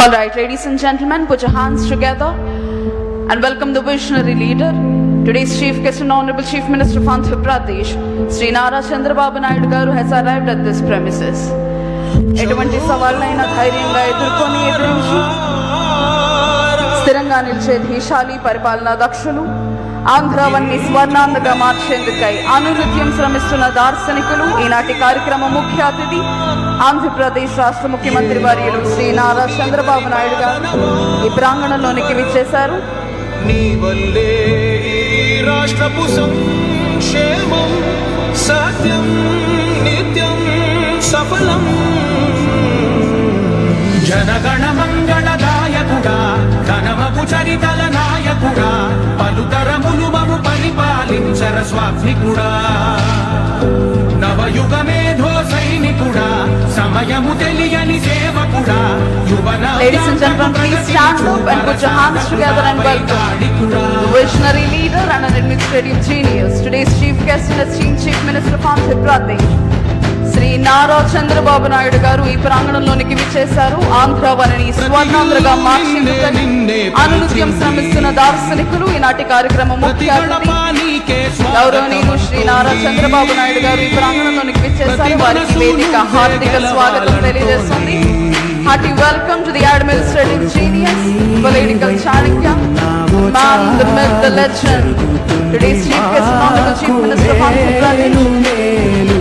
All right, ladies and gentlemen, put your hands together and welcome the visionary leader. Today's chief guest and honorable chief minister of Andhra Pradesh, Sri Nara Chandrababu Naidu garu has arrived at this premises. ఎటువంటి సవాళ్ళైనా ధైర్యంగా ఎదుర్కొని ఎదురించి స్థిరంగా నిలిచే ధీశాలి పరిపాలనా దక్షులు. ఆంధ్రావన్ని స్వర్ణాంధగా మార్చేందుకై అనునిత్యం శ్రమిస్తున్న దార్శనికులు. ఈనాటి కార్యక్రమ ముఖ్య అతిథి ఆంధ్రప్రదేశ్ రాష్ట్ర ముఖ్యమంత్రి వర్యులు శ్రీ నారా చంద్రబాబు నాయుడు గారు ఈ ప్రాంగణంలోనికి విచ్చేశారు. నీ రాష్ట్రపు సంక్షేమం సత్యం నిత్యం సఫలం. చరితల నాయకుడా పలుతరములు మము పరిపాలించర స్వామికుడా నవయుగ మేధో సైనికుడా సమయము తెలియని సేవకుడా యువన Ladies and gentlemen, please stand up and put your hands together and welcome the visionary leader and an administrative genius, today's chief guest and esteemed chief minister of Andhra Pradesh, Nara Chandrababu Naidu గారు ఈ ప్రాంగణంలోనికి విచ్చేశారు. ఆంధ్రవనిని స్వర్ణాంధ్రగా మార్చేందుకని అనునిత్యం శ్రమిస్తున్న దార్శనికులు ఈనాటి కార్యక్రమం ముఖ్య గౌరవనీయులు శ్రీ నారా చంద్రబాబు నాయుడు గారు ఈ ప్రాంగణంలోనికి విచ్చేశారు. వారికి వేదిక హార్దిక స్వాగతం తెలియజేస్తుంది. Hearty welcome to the administrative genius political Chanakya man the myth the legend today's chief guest honorable chief minister Pradesh.